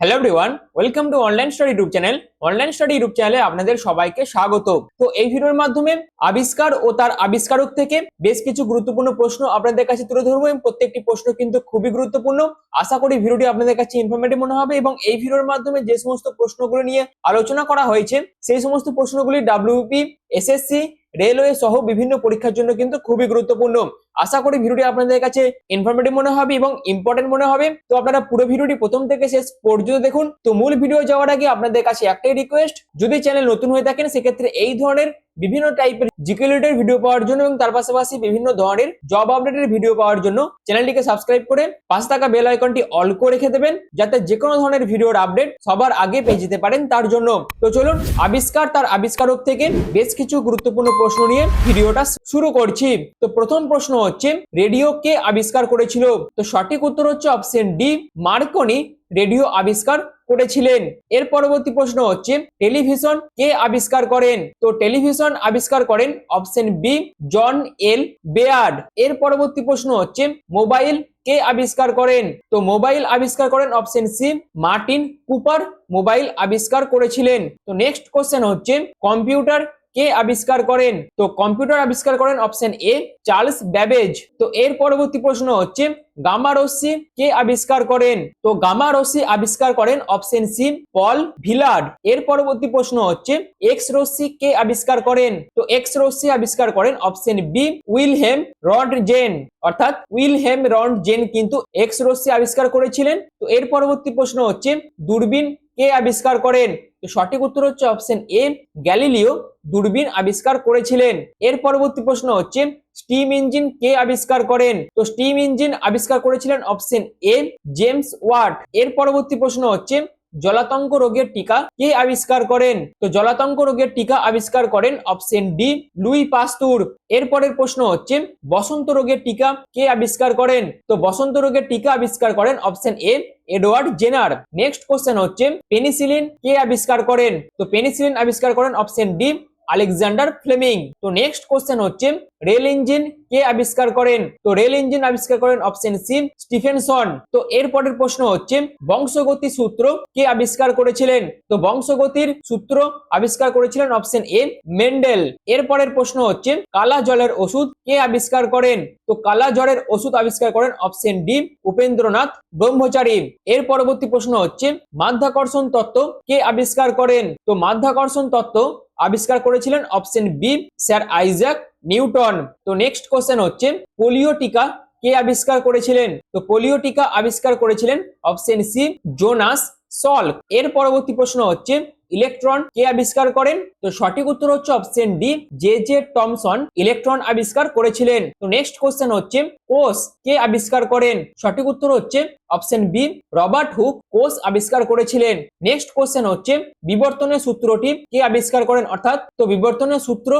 Hello everyone welcome to online study YouTube channel online study YouTube চ্যানেলে আপনাদের সবাইকে স্বাগত। তো এই ভিডিওর মাধ্যমে আবিষ্কার ও তার আবিষ্কারক থেকে বেশ কিছু গুরুত্বপূর্ণ প্রশ্ন আপনাদের কাছে তুলে ধরবো এবং প্রত্যেকটি প্রশ্ন কিন্তু খুবই গুরুত্বপূর্ণ। আশা করি ভিডিওটি আপনাদের কাছে ইনফরমেটিভ মনে হবে এবং এই ভিডিওর মাধ্যমে যে সমস্ত প্রশ্নগুলো নিয়ে আলোচনা করা হয়েছে, সেই সমস্ত প্রশ্নগুলি ডাব্লিউপি এসএসসি রেলওয়ে সহ বিভিন্ন পরীক্ষার জন্য কিন্তু খুবই গুরুত্বপূর্ণ। আশা করি ভিডিওটি আপনাদের কাছে ইনফরমেটিভ মনে হবে এবং ইম্পর্টেন্ট মনে হবে। তো আপনারা পুরো ভিডিওটি প্রথম থেকে শেষ পর্যন্ত দেখুন। তো মূল ভিডিও যাওয়ার আগে আপনাদের কাছে একটাই রিকোয়েস্ট যদি চ্যানেল নতুন হয়ে থাকেন, সেক্ষেত্রে এই ধরনের বিভিন্ন টাইপের জিকেলেটের ভিডিও পাওয়ার জন্য এবং তার পাশাপাশি বিভিন্ন ধরনের জব আপডেটের ভিডিও পাওয়ার জন্য চ্যানেলটিকে সাবস্ক্রাইব করে পাশে থাকা বেল আইকনটি অল করে রেখে দেবেন, যাতে যে কোনো ধরনের ভিডিওর আপডেট সবার আগে পেয়ে যেতে পারেন তার জন্য। তো চলুন আবিষ্কার তার আবিষ্কারক থেকে বেশ কিছু গুরুত্বপূর্ণ প্রশ্ন নিয়ে ভিডিওটা শুরু করছি। তো প্রথম প্রশ্ন হচ্ছে রেডিও কে আবিষ্কার করেছিল? তো সঠিক উত্তর হচ্ছে অপশন ডি মার্কনি রেডিও আবিষ্কার করেছিলেন। এর পরবর্তী প্রশ্ন হচ্ছে, টেলিভিশন কে আবিষ্কার করেন? তো টেলিভিশন আবিষ্কার করেন option B, John L Baird. এর পরবর্তী প্রশ্ন হচ্ছে, মোবাইল কে আবিষ্কার করেন? তো মোবাইল আবিষ্কার করেন option C, Martin Cooper. Mobile আবিষ্কার করেছিলেন। তো নেক্সট কোশ্চেন হচ্ছে, কম্পিউটার কে আবিষ্কার করেন? তো কম্পিউটার আবিষ্কার করেন অপশন এ, চার্লস ব্যাবেজ। তো এর পরবর্তী প্রশ্ন হচ্ছে, গামা রশ্মি কে আবিষ্কার করেন? তো গামা রশ্মি আবিষ্কার করেন অপশন সি, পল ভিলার্ড। এর পরবর্তী প্রশ্ন হচ্ছে, এক্স রশ্মি কে আবিষ্কার করেন? তো এক্স রশ্মি আবিষ্কার করেন option B, Wilhelm Roentgen অর্থাৎ উইলহেম রড জেন কিন্তু এক্স রশ্মি আবিষ্কার করেছিলেন। তো এর পরবর্তী প্রশ্ন হচ্ছে, দূরবীন কে আবিষ্কার করেন? তো সঠিক উত্তর হচ্ছে অপশন এ গ্যালিলিও দূরবীন আবিষ্কার করেছিলেন। এর পরবর্তী প্রশ্ন হচ্ছে স্টিম ইঞ্জিন কে আবিষ্কার করেন? তো স্টিম ইঞ্জিন আবিষ্কার করেছিলেন অপশন এ জেমস ওয়াট এর পরবর্তী প্রশ্ন হচ্ছে জলাতঙ্ক রোগের টিকা কে আবিষ্কার করেন? তো জলাতঙ্ক রোগের টিকা আবিষ্কার করেন অপশন ডি লুই পাস্তুর। এরপরের প্রশ্ন হচ্ছে, বসন্ত রোগের টিকা কে আবিষ্কার করেন? তো বসন্ত রোগের টিকা আবিষ্কার করেন option A Edward Jenner. Next question হচ্ছে পেনিসিলিন কে আবিষ্কার করেন? তো পেনিসিলিন আবিষ্কার করেন অপশন ডি আলেকজান্ডার ফ্লেমিং। তো নেক্সট কোশ্চেন হচ্ছে রেল ইঞ্জিন কে আবিষ্কার করেন? তো রেল ইঞ্জিন আবিষ্কার করেন অপশন সি স্টিফেনসন। তো এর পরের প্রশ্ন হচ্ছে, বংশগতি সূত্র কে আবিষ্কার করেছিলেন? তো বংশগতির সূত্র আবিষ্কার করেছিলেন অপশন এ মেন্ডেল। এর পরের প্রশ্ন হচ্ছে, কালা জলের ওষুধ কে আবিষ্কার করেন? তো কালা জ্বরের ওষুধ আবিষ্কার করেন অপশন ডি উপেন্দ্রনাথ ব্রহ্মচারী। এর পরবর্তী প্রশ্ন হচ্ছে, মাধ্যাকর্ষণ তত্ত্ব কে আবিষ্কার করেন? তো মাধ্যাকর্ষণ তত্ত্ব আবিষ্কার করেছিলেন option B sir Isaac Newton. তো নেক্সট কোশ্চেন হচ্ছে, পোলিও টিকা কে আবিষ্কার করেছিলেন? তো পোলিও টিকা আবিষ্কার করেছিলেন অপশন সি জোনাস সল এর পরবর্তী প্রশ্ন হচ্ছে ইলেকট্রন কে আবিষ্কার করেন? তো সঠিক উত্তর হচ্ছে option D J J Thomson electron আবিষ্কার করেছিলেন। তো নেক্সট কোশ্চেন হচ্ছে কোষ কে আবিষ্কার করেন? সঠিক উত্তর হচ্ছে অপশন বি, রবার্ট হুক কোষ আবিষ্কার করেছিলেন। নেক্সট কোশ্চেন হচ্ছে বিবর্তনের সূত্রটি কে আবিষ্কার করেন? অর্থাৎ তো বিবর্তনের সূত্র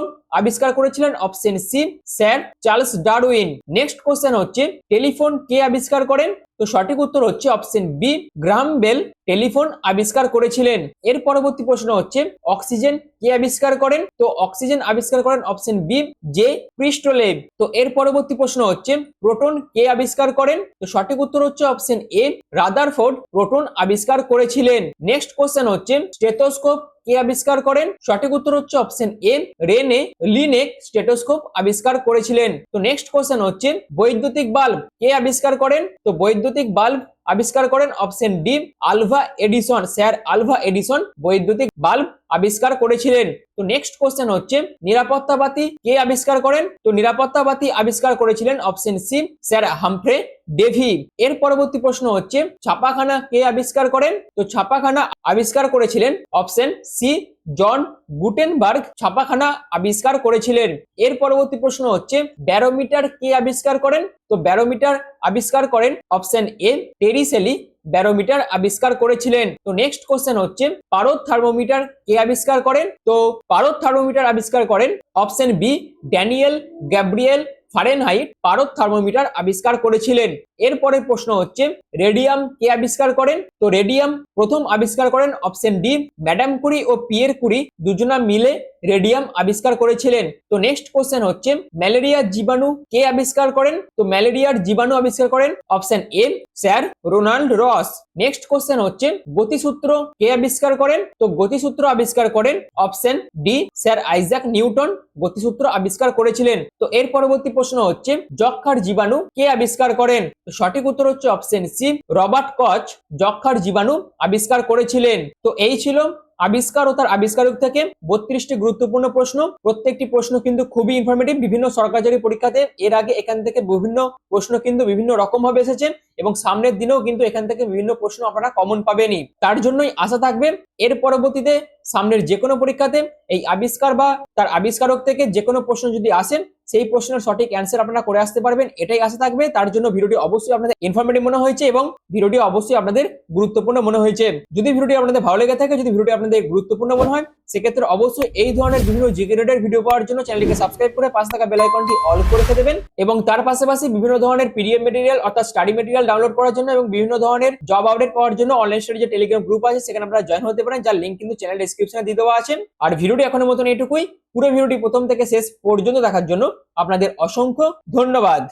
আবিষ্কার করেছিলেন option C, sir Charles Darwin. Next question হচ্ছে টেলিফোন কে আবিষ্কার করেন? তো সঠিক উত্তর হচ্ছে option B, Graham Bell telephone আবিষ্কার করেছিলেন। এর পরবর্তী প্রশ্ন হচ্ছে অক্সিজেন কে আবিষ্কার করেন? তো অক্সিজেন আবিষ্কার করেন অপশন বি, জে ক্রিস্টোলেভ। তো এর পরবর্তী প্রশ্ন হচ্ছে প্রোটন কে আবিষ্কার করেন? তো সঠিক উত্তর হচ্ছে অপশন এ রাদারফোর্ড প্রোটন আবিষ্কার করেছিলেন। নেক্সট কোশ্চেন হচ্ছে, স্টেথোস্কোপ কে আবিষ্কার করেন? সঠিক উত্তর হচ্ছে option A Rene Laennec stethoscope আবিষ্কার করেছিলেন। তো নেক্সট কোশ্চেন হচ্ছে, বৈদ্যুতিক বাল্ব কে আবিষ্কার করেন? তো বৈদ্যুতিক বাল্ব আবিষ্কার করেন option D, Alva Edison. Sir, Alva Edison বৈদ্যুতিক বাল্ব আবিষ্কার করেছিলেন। তো নেক্সট কোশ্চেন হচ্ছে নিরাপত্তা বাতি কে আবিষ্কার করেন? তো নিরাপত্তা বাতি আবিষ্কার করেছিলেন option C, sir Humphry Davy. এর পরবর্তী প্রশ্ন হচ্ছে, ছাপাখানা কে আবিষ্কার করেন? তো ছাপাখানা আবিষ্কার করেছিলেন অপশন সি জন গুটেনবার্গ ছাপাখানা আবিষ্কার করেছিলেন। এর পরবর্তী প্রশ্ন হচ্ছে, ব্যারোমিটার কে আবিষ্কার করেন? তো ব্যারোমিটার আবিষ্কার করেন অপশন এ টেরিসেলি ব্যারোমিটার আবিষ্কার করেছিলেন। তো নেক্সট কোশ্চেন হচ্ছে, পারদ থার্মোমিটার কে আবিষ্কার করেন? তো পারদ থার্মোমিটার আবিষ্কার করেন option B, Daniel Gabriel Fahrenheit পারদ থার্মোমিটার আবিষ্কার করেছিলেন। এরপরে প্রশ্ন হচ্ছে রেডিয়াম কে আবিষ্কার করেন? তো রেডিয়াম প্রথম আবিষ্কার করেন অপশন ডি ম্যাডাম কুরি ও পিয়ের কুরি, দুজনা মিলে রেডিয়াম আবিষ্কার করেছিলেন। তো নেক্সট কোশ্চেন হচ্ছে, ম্যালেরিয়ার জীবাণু কে আবিষ্কার করেন? তো ম্যালেরিয়ার জীবাণু আবিষ্কার করেন option A sir Ronald Ross. Next question হচ্ছে, গতিসূত্র কে আবিষ্কার করেন? তো গতিসূত্র আবিষ্কার করেন option D sir Isaac Newton. গতিসূত্র আবিষ্কার করেছিলেন। তো এর পরবর্তী প্রশ্ন হচ্ছে যক্ষার জীবাণু কে আবিষ্কার করেন? তো সঠিক উত্তর হচ্ছে অপশন সি রবার্ট কচ যক্ষার জীবাণু আবিষ্কার করেছিলেন। তো এই ছিল আবিষ্কার ও তার আবিষ্কারক থেকে বত্রিশটি গুরুত্বপূর্ণ প্রশ্ন। প্রত্যেকটি প্রশ্ন কিন্তু খুবই ইনফরমেটিভ বিভিন্ন সরকারি পরীক্ষাতে এর আগে এখান থেকে বিভিন্ন প্রশ্ন কিন্তু বিভিন্ন রকম ভাবে এসেছে এবং সামনের দিনেও কিন্তু এখান থেকে বিভিন্ন প্রশ্ন আপনারা কমন পাবেনই। তার জন্যই আশা থাকবে, এর পরবর্তীতে সামনের যে কোনো পরীক্ষাতে এই আবিষ্কার বা তার আবিষ্কারক থেকে যে কোনো প্রশ্ন যদি আসেন, সেই প্রশ্নের সঠিক অ্যান্সার আপনারা করে আসতে পারবেন, এটাই আশা থাকবে। তার জন্য ভিডিওটি অবশ্যই আপনাদের ইনফরমেটিভ মনে হয়েছে এবং ভিডিওটি অবশ্যই আপনাদের গুরুত্বপূর্ণ মনে হয়েছে। যদি ভিডিওটি আপনাদের ভালো লেগে থাকে, যদি ভিডিওটি আপনাদের গুরুত্বপূর্ণ মনে হয় সেক্ষেত্রে অবশ্যই এই ধরনের বিভিন্ন জিকে রেটের ভিডিও পাওয়ার জন্য চ্যানেলটিকে সাবস্ক্রাইব করে পাশে থাকা বেল আইকনটি অল করে রেখে দেবেন এবং তার পাশাপাশি বিভিন্ন ধরনের পিডিএফ মেটেরিয়াল অর্থাৎ স্টাডি মেটেরিয়াল ডাউনলোড করার জন্য এবং বিভিন্ন ধরনের জব আপডেট পাওয়ার জন্য অনলাইন স্টাডি যে টেলিগ্রাম গ্রুপ আছে, সেখানে আপনারা জয়েন হতে পারেন, যার লিঙ্ক কিন্তু চ্যানেল ডিসক্রিপশনে দিয়ে দেওয়া আছে। আর ভিডিওটি এখনও মতন এটুকুই পুরো ভিডিওটি প্রথম থেকে শেষ পর্যন্ত দেখার জন্য আপনাদের অসংখ্য ধন্যবাদ।